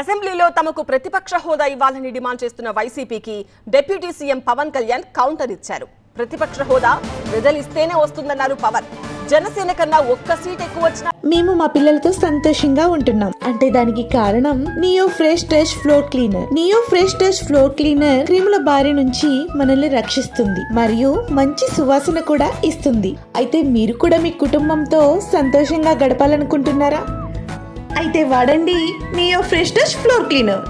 అసెంబ్లీలో తమకు ప్రతిపక్ష హోదా ఇవ్వాలని డిమాండ్ చేస్తున్న వైసీపీకి deputy CM Pawan Kalyan counter ఇచ్చారు. ప్రతిపక్ష హోదా ప్రజలిస్తేనే వస్తుందన్నారు పవన్. జనసేన కన్నా ఒక్క సీట్ ఎక్కువ వచ్చిన మేము మా పిల్లలతో సంతోషంగా ఉంటున్నాం. అంటే దానికి కారణం neo fresh touch floor cleaner. Neo fresh touch floor cleaner క్రిముల బారి నుంచి మనల్ని రక్షిస్తుంది మరియు మంచి సువాసన కూడా ఇస్తుంది. అయితే మీరు కూడా మీ కుటుంబంతో సంతోషంగా గడపాలనుకుంటున్నారా? అయితే వాడండి neo fresh touch floor cleaner.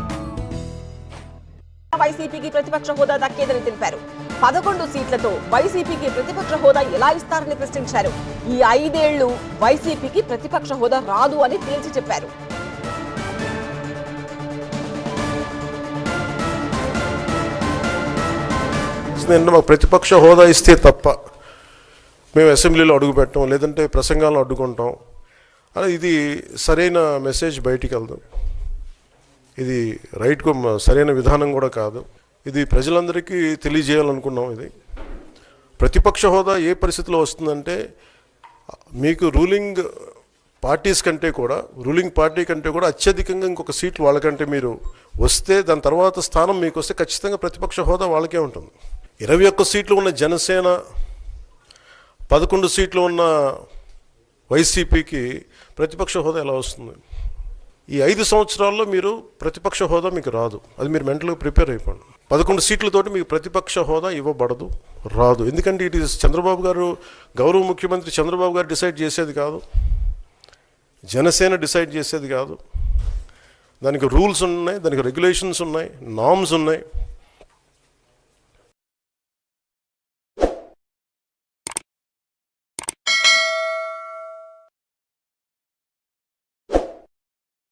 వైసీపీకి ప్రతిపక్ష హోదా దక్కేదని తెలిపారు. పదకొండు సీట్లతో వైసీపీకి ప్రతిపక్ష హోదా ఎలా ఇస్తారని ప్రశ్నించారు. ఈ ఐదేళ్ళు వైసీపీకి ప్రతిపక్ష హోదా రాదు అని తేల్చి చెప్పారు. మాకు ప్రతిపక్ష హోదా ఇస్తే తప్ప మేము అసెంబ్లీలో అడుగు పెట్టాం లేదంటే ప్రసంగాలను అడ్డుకుంటాం. ఇది సరైన మెసేజ్ బయటికి వెళ్దాం ఇది రైట్కు సరైన విధానం కూడా కాదు. ఇది ప్రజలందరికీ తెలియజేయాలనుకున్నాం ఇది. ప్రతిపక్ష హోదా ఏ పరిస్థితిలో వస్తుందంటే మీకు రూలింగ్ పార్టీస్ కంటే కూడా రూలింగ్ పార్టీ కంటే కూడా అత్యధికంగా ఇంకొక సీట్లు వాళ్ళకంటే మీరు వస్తే దాని తర్వాత స్థానం మీకు వస్తే ఖచ్చితంగా ప్రతిపక్ష హోదా వాళ్ళకే ఉంటుంది. ఇరవై ఒక్క సీట్లు ఉన్న జనసేన పదకొండు సీట్లు ఉన్న వైసీపీకి ప్రతిపక్ష హోదా ఎలా వస్తుంది? ఈ ఐదు సంవత్సరాల్లో మీరు ప్రతిపక్ష హోదా మీకు రాదు. అది మీరు మెంటల్గా ప్రిపేర్ అయిపోండి. పదకొండు సీట్లతోటి మీకు ప్రతిపక్ష హోదా ఇవ్వబడదు రాదు. ఎందుకంటే ఇట్ ఈస్ చంద్రబాబు గారు గౌరవ ముఖ్యమంత్రి చంద్రబాబు గారు డిసైడ్ చేసేది కాదు. జనసేన డిసైడ్ చేసేది కాదు. దానికి రూల్స్ ఉన్నాయి దానికి రెగ్యులేషన్స్ ఉన్నాయి నామ్స్ ఉన్నాయి.